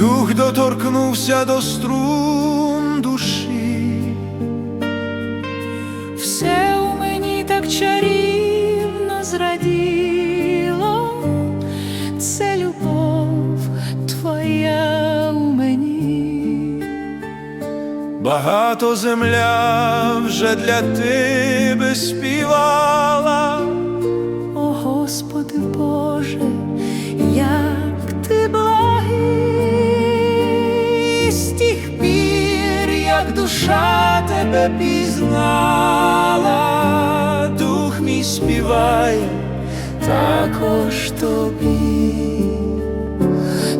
дух доторкнувся до струн душі. Все у мені так чарівно зраділо, це любов твоя у мені. Багато земля вже для тебе співала, О Господи Боже, як душа тебе пізнала, дух мій співає також тобі.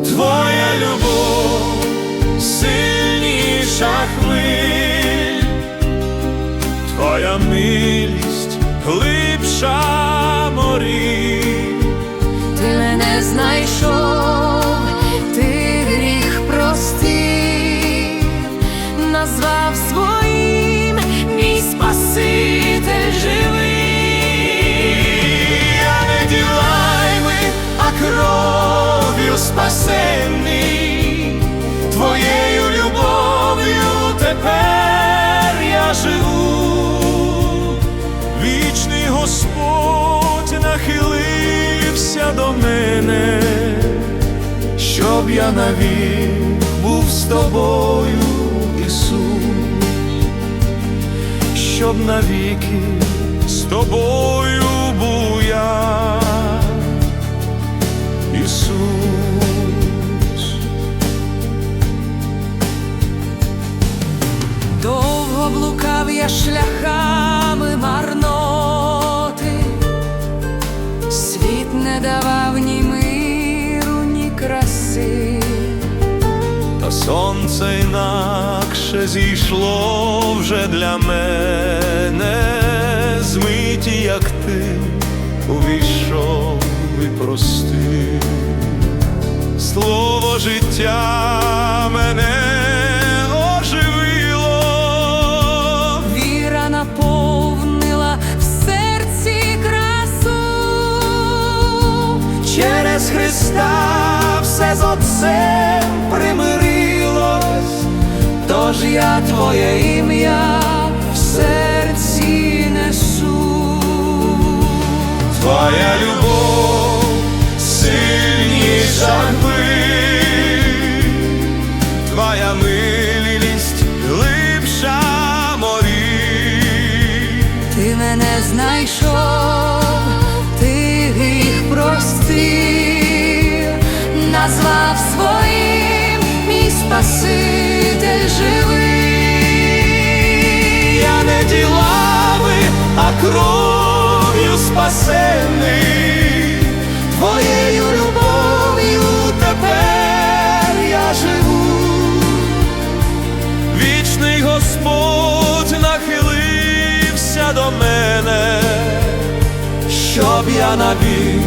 Твоя любов сильніша хвиль, Твоя милість глибша тобою, Ісус, щоб навіки з тобою був я, Ісус. Довго блукав я шляхами сонце інакше зійшло вже для мене, змиті, як ти увійшов і простив. Слово життя мене оживило. Віра наповнила в серці красу. Через Христа все з Отцем Тож я твоє ім'я в серці несу. Твоя любов сильніша хвиль, Твоя милість глибша морів. Ти мене знайшов, ти гріх простив, назвав своїм мій Спаситель живий. Я не ділами, а кров'ю спасений, Твоєю любов'ю тепер я живу. Вічний Господь нахилився до мене, щоб я навік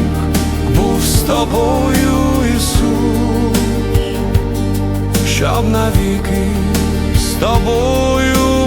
був з тобою, Ісус, щоб навіки з тобою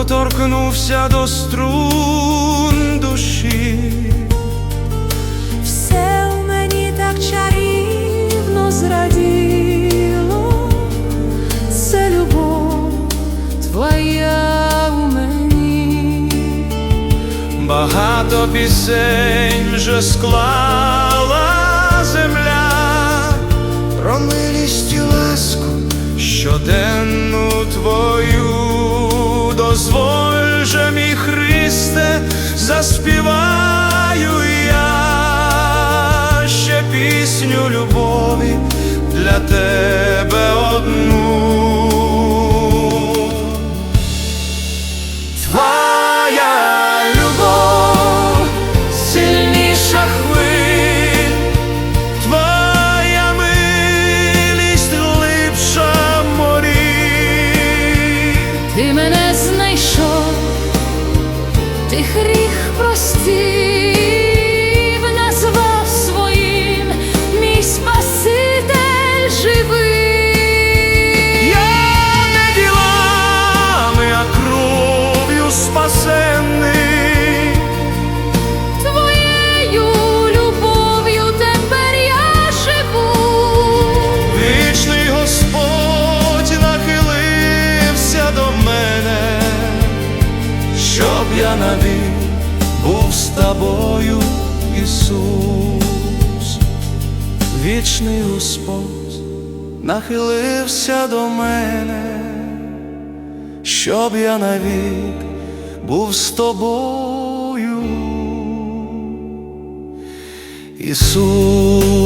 доторкнувся до струн душі. Все у мені так чарівно зраділо, це любов твоя у мені. Багато пісень вже склала земля, про милість і ласку щоденну твою, дозволь же, мій Христе, заспіваю я ще пісню любові Ісус, вічний Господь, нахилився до мене, щоб я навік був з тобою. Ісус.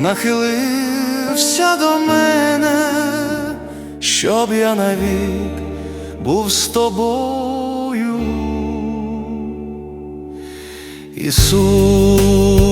Нахилився до мене, щоб я навік був з тобою. Ісус.